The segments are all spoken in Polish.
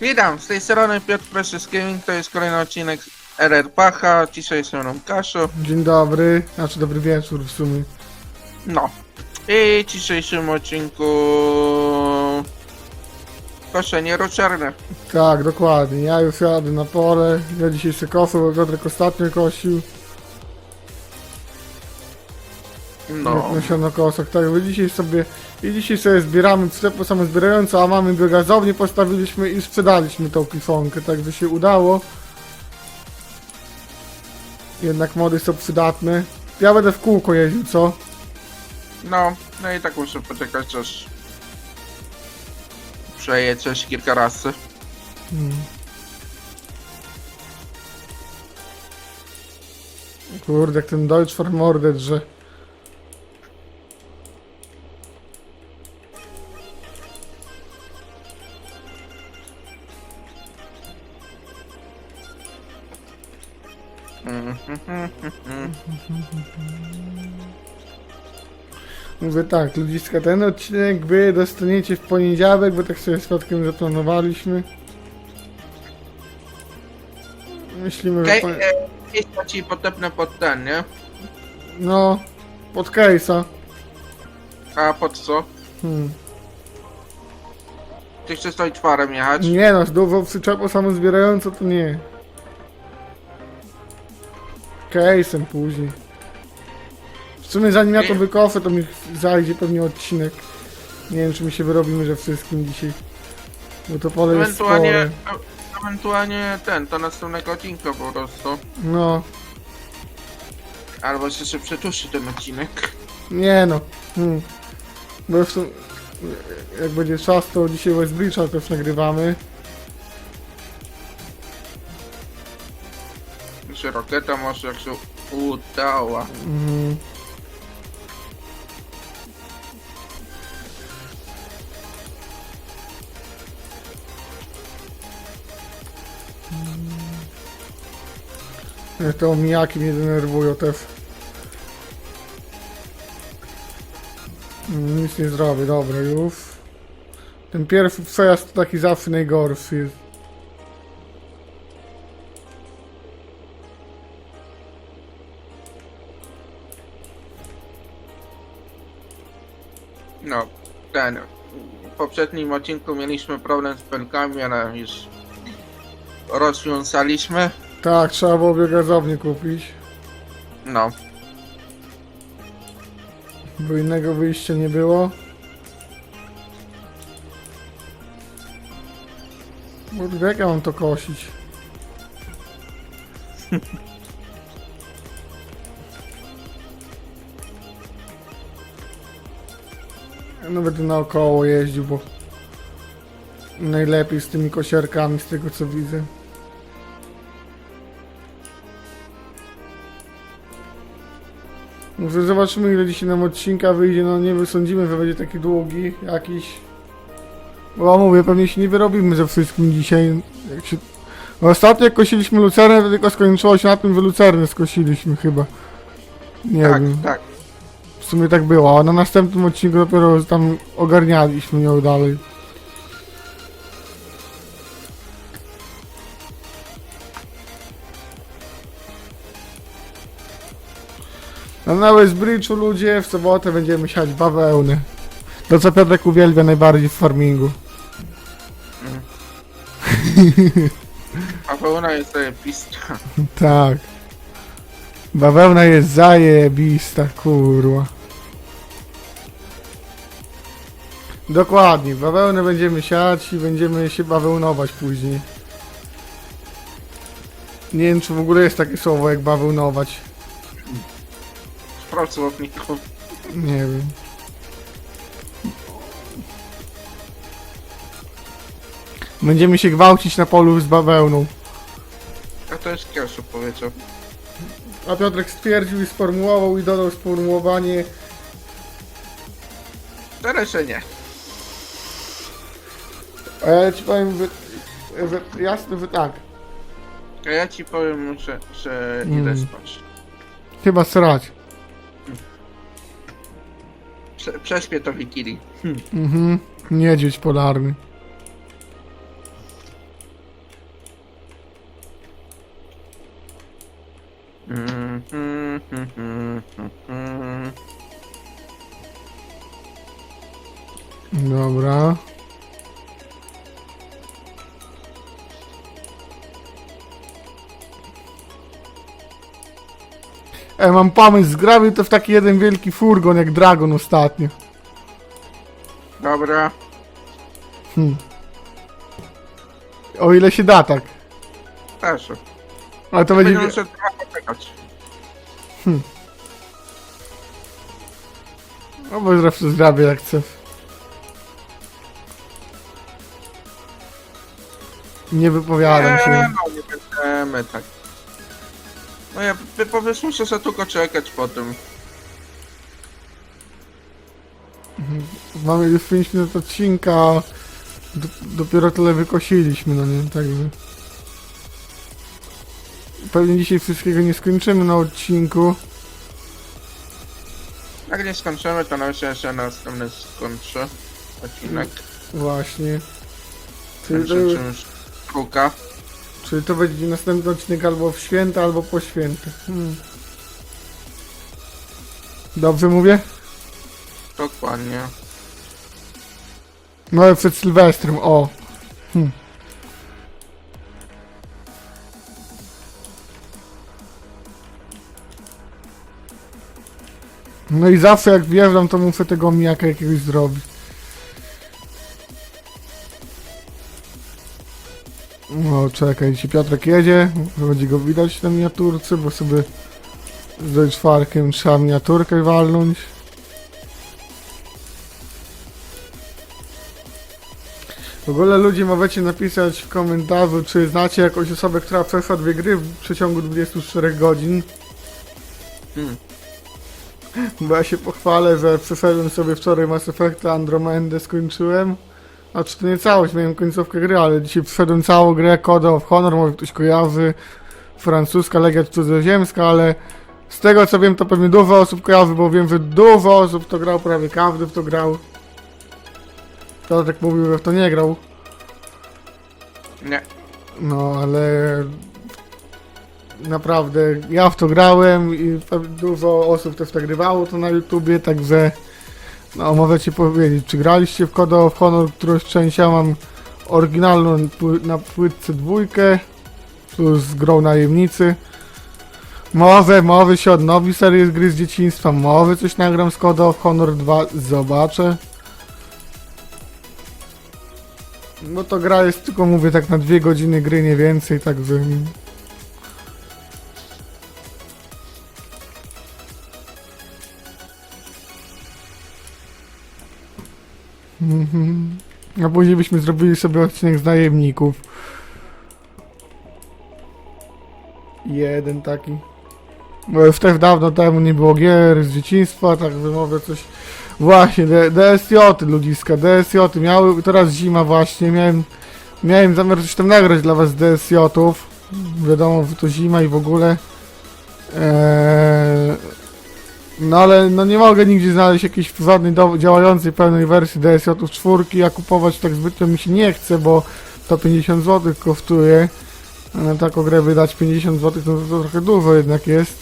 Witam, z tej strony Piotr Gaming, to jest kolejny odcinek RR Pacha, dzisiaj jest ze mną Kaszo, Dzień dobry, znaczy dobry wieczór w sumie. no. I w dzisiejszym odcinku... Koszenie roczerne. Tak, dokładnie. Ja już jadę na pole. Ja dzisiaj się kosę, bo Piotrek ostatnio kosił. No, Jak na sianokosach. Tak, my dzisiaj sobie i dzisiaj sobie zbieramy sklepy same zbierające, a mamy biogazownię postawiliśmy i sprzedaliśmy tą kifonkę, także się udało. Jednak mody są przydatne. Ja będę w kółko jeździł, co? no, no i tak muszę poczekać aż... Przeje coś kilka razy. Hmm. Kurde, jak ten Deutsch Vermordet, że... tak, ludziska, ten odcinek wy dostaniecie w poniedziałek, bo tak sobie z Piotkiem zaplanowaliśmy. Myślimy, że... Okej, okay, jest to ci potepnę pod ten, nie? No, pod case'a. A pod co? Hmm. Ty chcesz tą czwarem jechać? Nie no, dużo przyczepą samą zbierającą to nie. Case'em później. W sumie zanim ja to wykofę, to mi zajdzie pewnie odcinek. Nie wiem, czy my się wyrobimy, że wszystkim dzisiaj. Bo to pole jest Ewentualnie, spore. e- ewentualnie ten, to następnego odcinka po prostu. No, Albo jeszcze się przetuszy ten odcinek. nie no. Hmm. Bo jak będzie czas, to dzisiaj West Bridge'a też nagrywamy. Jeszcze roketa może jak się udała. Mhm. Te omijaki mnie denerwują też. Mm, Nic nie zrobię, dobra już. Ten pierwszy przejazd to taki zawsze najgorszy jest. No, ten. W poprzednim odcinku mieliśmy problem z pękami, ale już rozwiązaliśmy. Tak, trzeba było biogazownię kupić, No, bo innego wyjścia nie było. Kurde, jak ja mam to kosić? Ja nawet naokoło jeździł, bo najlepiej z tymi kosierkami, z tego co widzę. Może zobaczymy ile dzisiaj nam odcinka wyjdzie, no nie sądzimy, że będzie taki długi jakiś. Bo mówię, pewnie się nie wyrobimy ze wszystkim dzisiaj. Jak się... no, Ostatnio jak kosiliśmy lucernę, to tylko skończyło się na tym, że lucernę skosiliśmy chyba. Nie tak, wiem, tak. w sumie tak było, a na następnym odcinku dopiero tam ogarnialiśmy ją dalej. Na West Bridge'u ludzie w sobotę będziemy siać bawełny. To co Piotrek uwielbia najbardziej w farmingu. A pełna jest zajebista. Tak. Bawełna jest zajebista, kurwa. Dokładnie, bawełnę będziemy siać i będziemy się bawełnować później. Nie wiem, czy w ogóle jest takie słowo jak bawełnować. Słowniku. Nie wiem. Będziemy się gwałcić na polu z bawełną. A to jest Kioszu powiedział. A Piotrek stwierdził i sformułował i dodał sformułowanie Teraz jeszcze nie. A ja ci powiem, że, że jasne, że tak. A ja ci powiem, że, że Mm. idę spać. Chyba srać. Prze prześpię to Wikili. Mhm. Niedźwiedź polarny. E, mam pomysł, zgrabię to w taki jeden wielki furgon jak Dragon ostatnio. Dobra. Hmm. O ile się da tak. Też. Ale to Będzie będzie... muszę trochę poczekać. No bo zawsze zgrabię jak chcę. Nie wypowiadam Nie, się. no nie będziemy tak. No ja wy powiesz, muszę sobie tylko czekać po tym. Mamy już 5 minut odcinka. Do, dopiero tyle wykosiliśmy, no nie? Także. Pewnie dzisiaj wszystkiego nie skończymy na odcinku. Jak nie skończymy, to myślę, że następny skończy odcinek. Właśnie. Czyli to, już kruka. Czyli to będzie następny odcinek albo w święta, albo po świętach. Hmm. Dobrze mówię? Dokładnie. No ale przed Sylwestrem, o. Hm. No i zawsze jak wjeżdżam, to muszę tego mijaka jakiegoś zrobić. No czekaj, ci Piotrek jedzie, będzie go widać na miniaturce, bo sobie z czwarkiem trzeba miniaturkę walnąć. W ogóle ludzie możecie napisać w komentarzu, czy znacie jakąś osobę, która przeszła dwie gry w przeciągu 24 godzin. Hmm. Bo ja się pochwalę, że przeszedłem sobie wczoraj Mass Effecta Andromedę, skończyłem. A czy to nie całość, miałem końcówkę gry, ale dzisiaj przeszedłem całą grę Code of Honor, może ktoś kojarzy. Francuska Legia Cudzoziemska, ale z tego co wiem, to pewnie dużo osób kojarzy, bo wiem, że dużo osób to grał, prawie każdy w to grał. Piotrek mówił, że w to nie grał. Nie. No, ale naprawdę ja w to grałem i dużo osób też tak grywało to na YouTubie, także no możecie powiedzieć, czy graliście w Code of Honor, którąś część ja mam oryginalną na płytce dwójkę plus z grą najemnicy. Może, może się odnowi serię z gry z dzieciństwa, może coś nagram z Code of Honor 2, zobaczę. No to gra jest tylko mówię tak na dwie godziny gry, nie więcej, także. Mhm. A później byśmy zrobili sobie odcinek z najemników. Jeden taki. Bo już też dawno temu nie było gier z dzieciństwa, tak wymowę coś. Właśnie, DSJ, ludziska, DSJ miały, teraz zima właśnie, miałem, miałem zamiar coś tam nagrać dla was DSJ-ów. Wiadomo, to zima i w ogóle. Eee, no ale no nie mogę nigdzie znaleźć jakiejś żadnej do, działającej pełnej wersji DSJ-ów czwórki, a kupować tak zbytnio mi się nie chce, bo to 50 zł kosztuje. Na taką grę wydać 50 zł to, to trochę dużo jednak jest.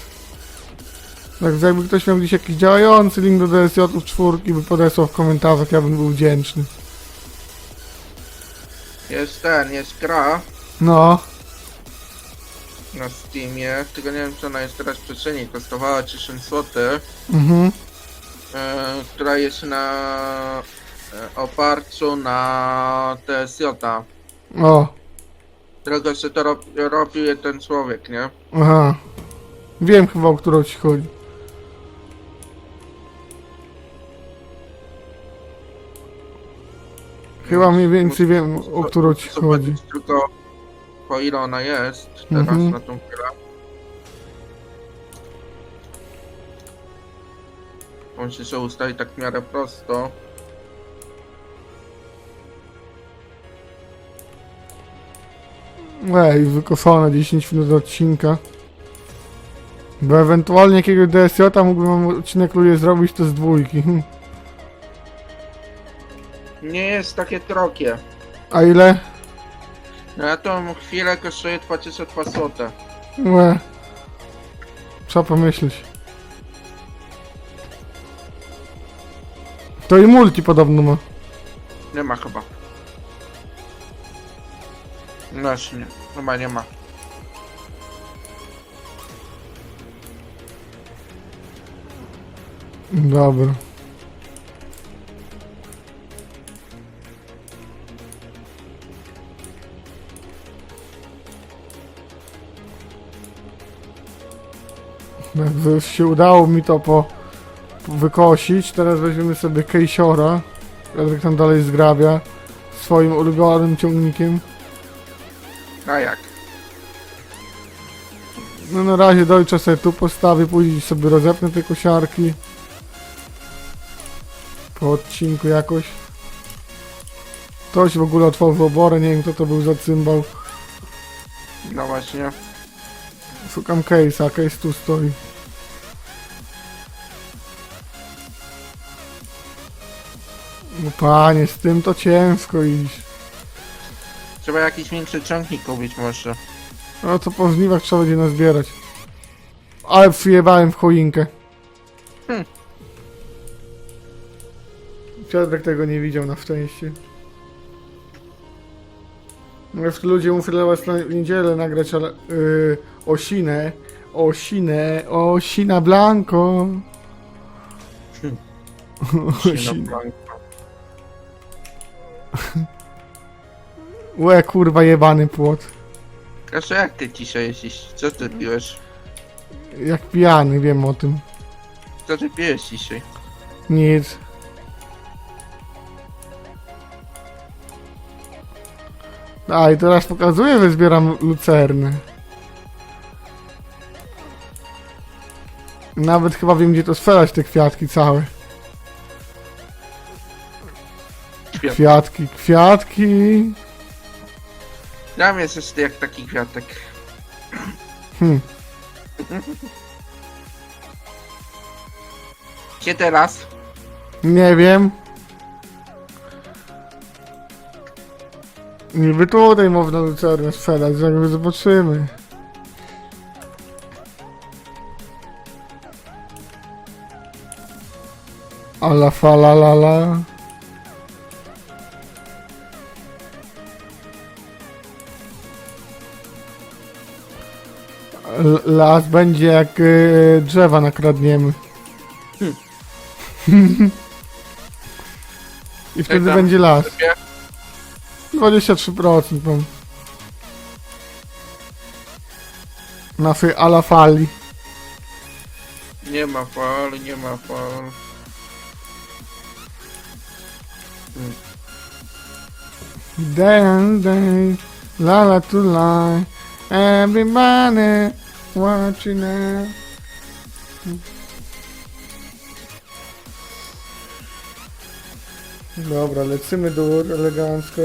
Także jakby ktoś miał gdzieś jakiś działający link do DSJ-ów czwórki, by podesłał w komentarzach, ja bym był wdzięczny. Jest ten, jest gra No, na Steamie, tylko nie wiem czy ona jest teraz w przestrzeni, kosztowała 1000 zł, mhm, e, która jest na e, oparciu na TSJ, o, którego się to rob, robił ten człowiek, nie? aha. Wiem chyba, o którą ci chodzi. Chyba mniej więcej wiem, o którą ci chodzi. Tylko po ile ona jest teraz Mhm. na tą grę. On się się ustali tak w miarę prosto. Ej, wykoszone 10 minut odcinka. Bo ewentualnie jakiegoś DSJ mógłbym odcinek ludzie zrobić to z dwójki. Hm. Nie jest takie drogie. A ile? Na tą chwilę kosztuje 22 zł. Łe. trzeba pomyśleć. To i multi podobno ma. Nie ma chyba. Znaczy nie, chyba nie ma. Dobra. Jakby się udało mi to po, po wykosić, teraz weźmiemy sobie Kejsiora. Piotrek tam dalej zgrabia swoim ulubionym ciągnikiem. A jak? No na razie dojczę sobie tu postawię, później sobie rozepnę te kosiarki. Po odcinku jakoś. Ktoś w ogóle otworzył oborę, nie wiem kto to był za cymbał. No właśnie. Szukam case'a, case tu stoi. No panie, z tym to ciężko iść. Trzeba jakiś większy ciągnik kupić może. No to po żniwach trzeba będzie nazbierać. Ale przyjebałem w choinkę. Hmm. Piotrek tego nie widział na szczęście. Już ludzie muszą dla was na niedzielę nagrać ale, yy, osinę. Osinę, osina blanco. Osinę. Łe kurwa jebany płot. Każe jak ty dzisiaj jeździsz? Co ty piłeś? Jak pijany, wiem o tym. Co ty piłeś dzisiaj? Nic. A i teraz pokazuję, że zbieram lucerny. Nawet chyba wiem, gdzie to sprzedać te kwiatki całe. Kwiat. Kwiatki, kwiatki. Tam jest jeszcze jak taki kwiatek. Hm. Gdzie teraz? Nie wiem. Niby tutaj można lucernę sprzedać, jakby zobaczymy. Ala fala la la. L- Las będzie jak y, drzewa nakradniemy. I wtedy tam? będzie las. Sypie? 23% mam. Naszej alafali. Nie ma fal, nie ma fal. Dance, dance, la la to lie. Everybody watching now. Dobra, lecimy do elegancko.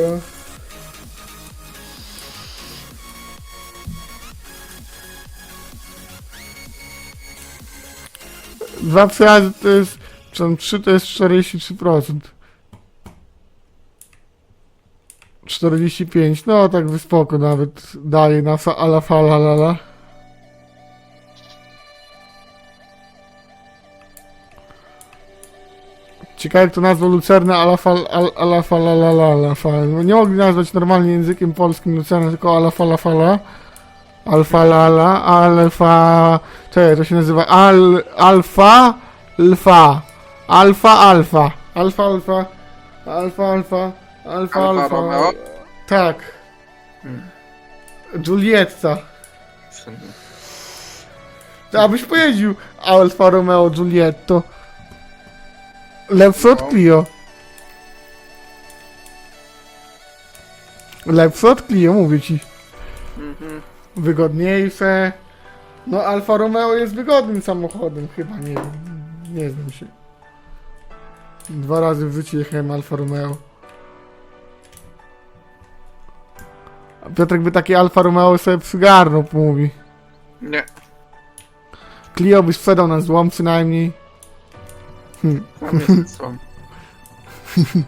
Dwa przejazdy to jest, czy trzy to jest 43%. 45, no tak wyspoko nawet daje na ala fala lala. Ciekawe jak to nazwał Lucerna ala fal, al, ala fala lala ala fala. No nie mogli nazwać normalnie językiem polskim Lucerna, tylko ala fala fala. Alfa lala, alfa... Czekaj, to się nazywa al, alfa, alfa. Alfa, alfa. Alfa, alfa. Alfa, alfa. Alfa, Alfa? Tak. Hmm. Giulietta. To abyś pojeździł Alfa Romeo Giulietto. Od No. Clio. Lepsze od Clio, mówię ci. Mhm. Wygodniejsze. No Alfa Romeo jest wygodnym samochodem, chyba, nie wiem. Nie znam się. Dwa razy w życiu jechałem Alfa Romeo. A Piotrek by takie Alfa Romeo sobie przygarnął, mówi. Nie, Clio by sprzedał na złom przynajmniej. Tam są.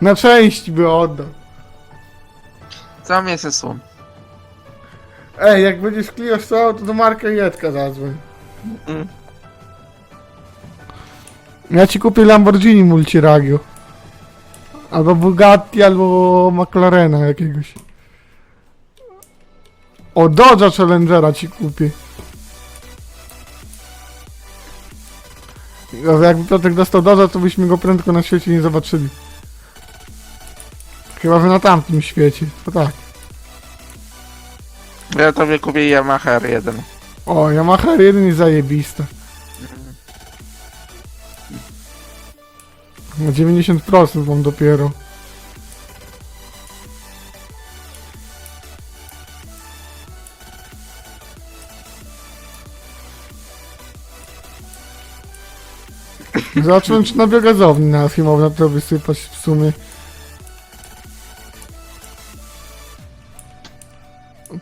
Na części by oddał. Tam jest są. Ej, jak będziesz Clio stał, to do Marka Jedka zadzwoń. Mm. Ja ci kupię Lamborghini Multiragio. Albo Bugatti, albo McLarena jakiegoś. O, Dodge'a Challengera ci kupię. Jakby Piotrek dostał Dodge'a, to byśmy go prędko na świecie nie zobaczyli. Chyba, że na tamtym świecie. To tak. Ja tobie kupię Yamaha R1. O, Yamaha R1 jest zajebista. Na 90% mam dopiero. Zacząłem czy na biogazowni na na to wysypać w sumie.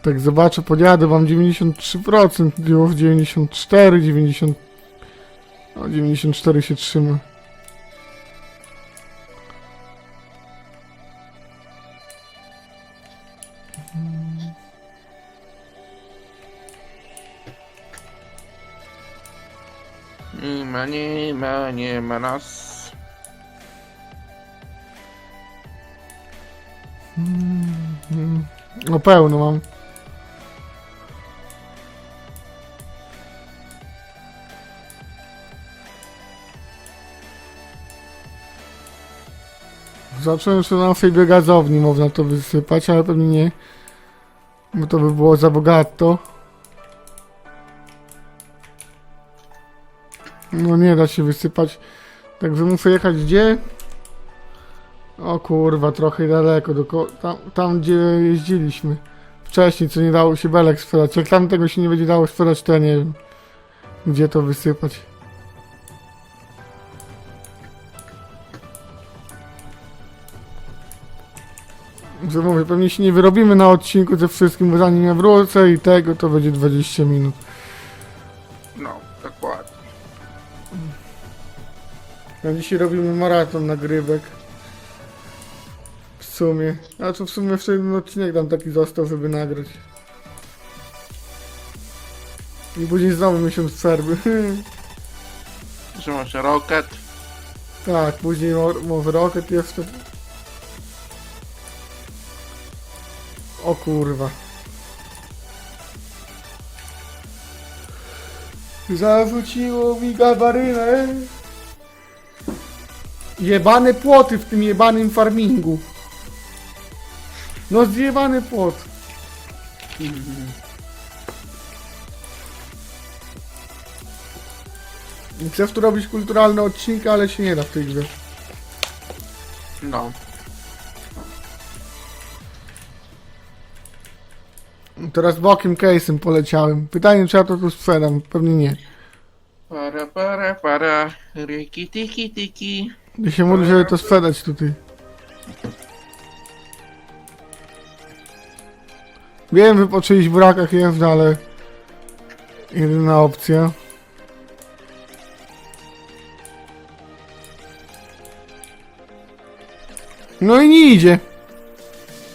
Tak zobaczę, podjadę, mam 93%, już 94, 90... O, 94 się trzyma. Nie ma, nie ma, nie ma nas. No pełno mam. Zacząłem sobie na tej biogazowni można to wysypać, ale pewnie nie. Bo to by było za bogato. No nie da się wysypać. Także muszę jechać gdzie? O kurwa, trochę daleko, do tam, tam gdzie jeździliśmy wcześniej, co nie dało się belek sprzedać. Jak tam tego się nie będzie dało sprzedać, to ja nie wiem, gdzie to wysypać. Że mówię, pewnie się nie wyrobimy na odcinku ze wszystkim, bo zanim ja wrócę i tego, to będzie 20 minut. A dzisiaj robimy maraton nagrywek. W sumie. A to w sumie jeszcze jeden odcinek tam taki został, żeby nagrać. I później znowu miesiąc przerwy. Trzyma się Rocket. tak, później mo- może Rocket jeszcze. O kurwa. Zawróciło mi gabarynę. Jebane płoty w tym jebanym farmingu. No zjebany płot. Chcę tu robić kulturalne odcinki, ale się nie da w tej grze. No. Teraz bokiem case'em poleciałem. Pytanie, czy ja to tu sprzedam? Pewnie nie. Para, para, para. Riki, tiki, tiki. Ja się modlę, żeby to sprzedać tutaj. Wiem, że po czyichś brakach jest, ale... Jedyna opcja. No i nie idzie.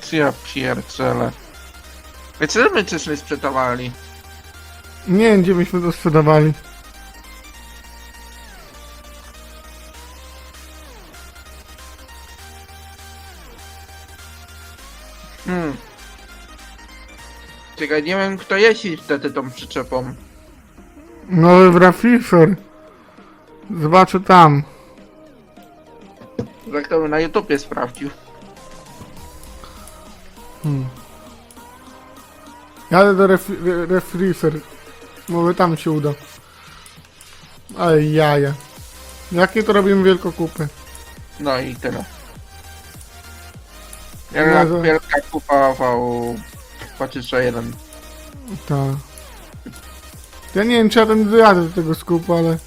Co ja pierdzielę. Ej, co my wcześniej sprzedawali? Nie wiem, gdzie byśmy to sprzedawali. Czekaj, nie wiem kto jeździ wtedy tą przyczepą. Nowy Brafifer. Zobaczę tam. Jak to na YouTubie sprawdził. Hmm. Jadę do ref, re- Refrifer. Może tam się uda. Ale jaja. Jakie to robimy wielkokupy? No i tyle. Jak to- wielka kupa V... Patrzysz jeden. Tak. Ja nie wiem, czy ja ten dojadę do tego skupu, ale...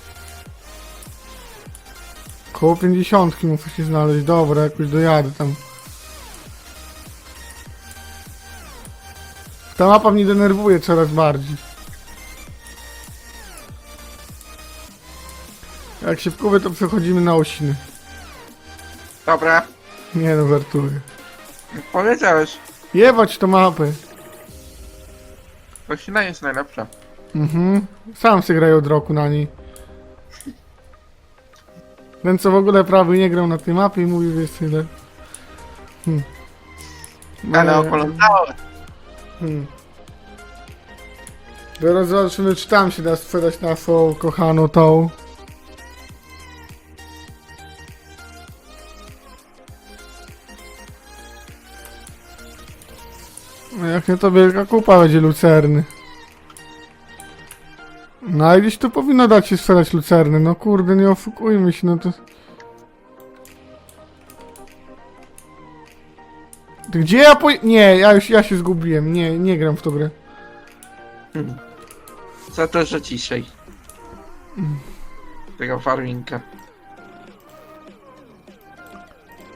Koło 50 muszę się znaleźć. Dobra, jakoś dojadę tam. Ta mapa mnie denerwuje coraz bardziej. Jak się wkupię, to przechodzimy na osiny. Dobra, Nie no, żartuję. powiedziałeś. Jebać to mapę. Roślina jest najlepsza. Mhm. Sam się graję od roku na niej. Ten co w ogóle prawie nie grał na tej mapie i mówił, jest tyle. Hmm. Ale E, oglądałem. Hmm. Teraz zobaczymy, czy tam się da sprzedać na swoją kochaną tą. Jak nie to wielka kupa będzie lucerny. No i gdzieś tu powinno dać się sprzedać lucerny. No kurde, nie oszukujmy się, no to... Gdzie ja po... Nie, ja już, ja się zgubiłem. Nie, nie gram w tą grę. Za to, że ciszej. Tego farminka.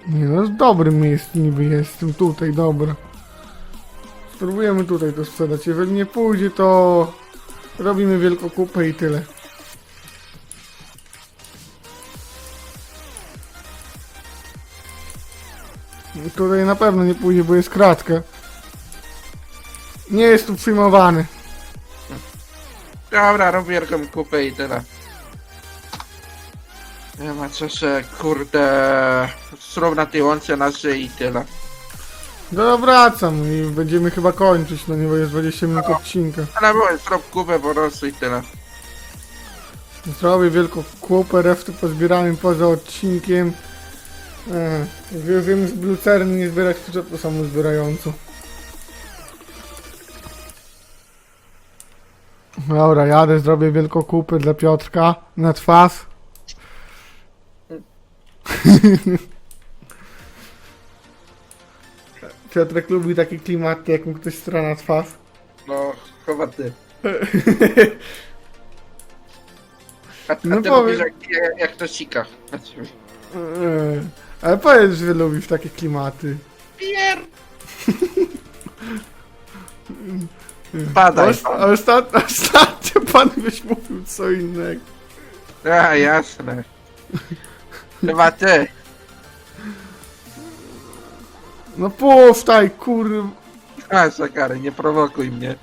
Nie no, z dobrym miejscu niby jestem. Tutaj, dobra. Spróbujemy tutaj to sprzedać. Jeżeli nie pójdzie, to robimy wielką kupę i tyle. Tutaj na pewno nie pójdzie, bo jest kratka. Nie jest tu przyjmowany. Dobra, robię wielką kupę i tyle. Nie ma co się, kurde... Srób na tej łące na szyi i tyle. Dobra, wracam i będziemy chyba kończyć, no nie, bo jest 20 minut odcinka. Ale byłem, zrób kupę po prostu i tyle. Zrobię wielką kupę, resztę pozbieramy poza odcinkiem. E, jak wiem z Blucerny nie zbierać, to to samo zbierająco. Dobra, jadę, zrobię wielką kupę dla Piotrka na twarz. Piotrek lubi takie klimaty, jak mu ktoś stra na twarz. No, chyba ty. A, a No ty powiem. jak, jak, jak to sika. na ciebie. Eee, Ale powiedz, że lubisz takie klimaty. Pier... Badaj Ost- pan. ostat- Ostatnio pan byś mówił co innego. A, jasne. Chyba ty. No powstaj, kur... A, Sakary, nie prowokuj mnie.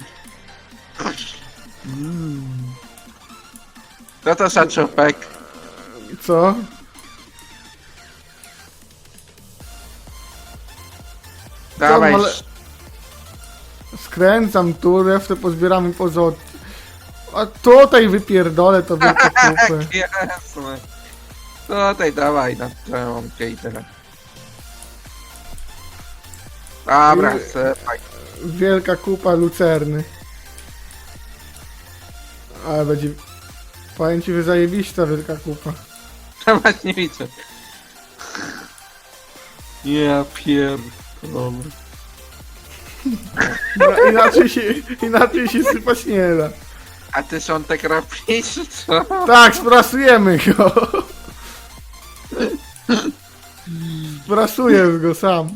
Co to za czopek? Co? Dawaj. ale- Skręcam tu, resztę pozbieramy poza. A tutaj wypierdolę to wielką kupę. Jasne. Tutaj dawaj na trąbkę i tyle. Dobra, I- sypaj. Wielka kupa lucerny. Ale będzie... Powiem ci, że zajebista wielka kupa. Nawet nie widzę. Ja pierdolę. No, inaczej się, inaczej się sypać nie da. A ty są tak co? Tak, sprasujemy go. Sprasuję go sam.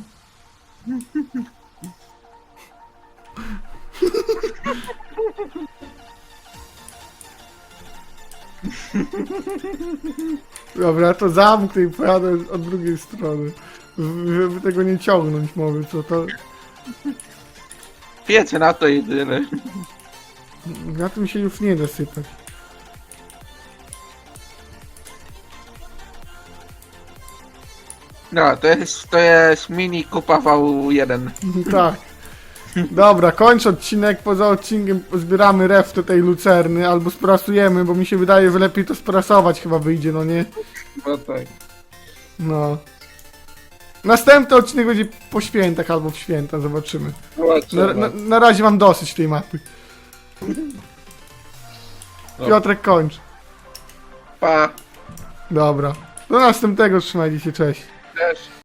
Dobra, to zamknę i pojadę od drugiej strony. Żeby tego nie ciągnąć może, co to... Wiecie na to jedyny. Na tym się już nie da sypać. No, to jest, to jest mini kupa V1. Tak. Dobra, kończę odcinek. Poza odcinkiem zbieramy resztę tej lucerny albo sprasujemy, bo mi się wydaje, że lepiej to sprasować chyba wyjdzie, no nie? No tak. No. Następny odcinek będzie po świętach albo w święta, zobaczymy. Na, na, na razie mam dosyć tej mapy. Piotrek kończ. Pa. Dobra. Do następnego trzymajcie się, cześć. Też.